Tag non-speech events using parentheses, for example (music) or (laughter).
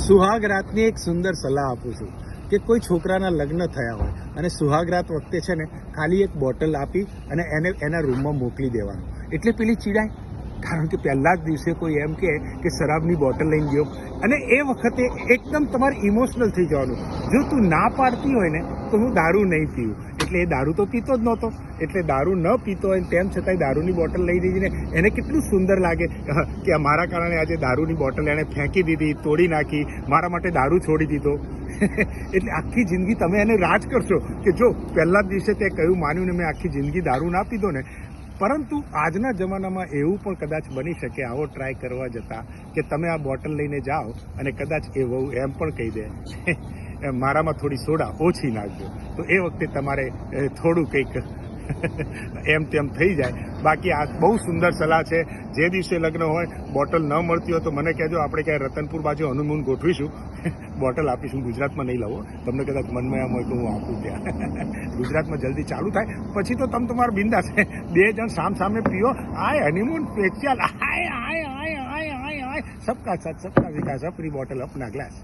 સુહાગ રાતની એક સુંદર સલાહ આપું છું કે કોઈ છોકરાના લગ્ન થયા હોય અને સુહાગ રાત વખતે છે ને ખાલી એક બોટલ આપી અને એને એના રૂમમાં મોકલી દેવાનું. એટલે પેલી ચીડાય કારણ કે પહેલા જ દિવસે કોઈ એમ કહે કે શરાબની બોટલ લઈને ગયો. અને એ વખતે એકદમ તમારે ઇમોશનલ થઈ જવાનું. જો તું ના પાડતી હોય ને તો હું દારૂ નહીં પીવું. એટલે એ દારૂ તો પીતો જ નહોતો. એટલે દારૂ ન પીતો હોય તેમ છતાંય દારૂની બોટલ લઈ દીધી ને એને કેટલું સુંદર લાગે. કે મારા કારણે આજે દારૂની બોટલ એણે ફેંકી દીધી, તોડી નાખી, મારા માટે દારૂ છોડી દીધો. (laughs) એટલે આખી જિંદગી તમે એને રાજ કરશો કે જો પહેલા જ દિવસે તે કહ્યું, માન્યું ને મેં આખી જિંદગી દારૂ ના પીધો ને. પરંતુ આજના જમાનામાં એવું પણ કદાચ બની શકે, આવો ટ્રાય કરવા જતાં કે તમે આ બોટલ લઈને જાઓ અને કદાચ એ વહુ એમ પણ કહી દે. "એ (laughs) મારામાં થોડી સોડા ઓછી નાખજો. તો એ વખતે તમારે થોડું કંઈક એમ તેમ થઈ જાય. બાકી આ બહુ સુંદર સલાહ છે. જે દિવસે લગ્ન હોય, બોટલ ન મળતી હોય તો મને કહેજો, આપણે ક્યાંય રતનપુર બાજુ હનુમૂન ગોઠવીશું. બોટલ આપીશું ગુજરાતમાં નહીં લાવો તમને કદાચ મનમાં એમ હોય તો હું આપું ત્યાં. ગુજરાતમાં જલ્દી ચાલુ થાય. પછી તો તમે તમારા છે બે જણ સામ સામે પીઓ. આય હનીમૂન સ્પેશિયલ આય આય આય આય આય આય. સબકા સાથ, સબકા વિકાસ. અપની બોટલ અપના ગ્લાસ.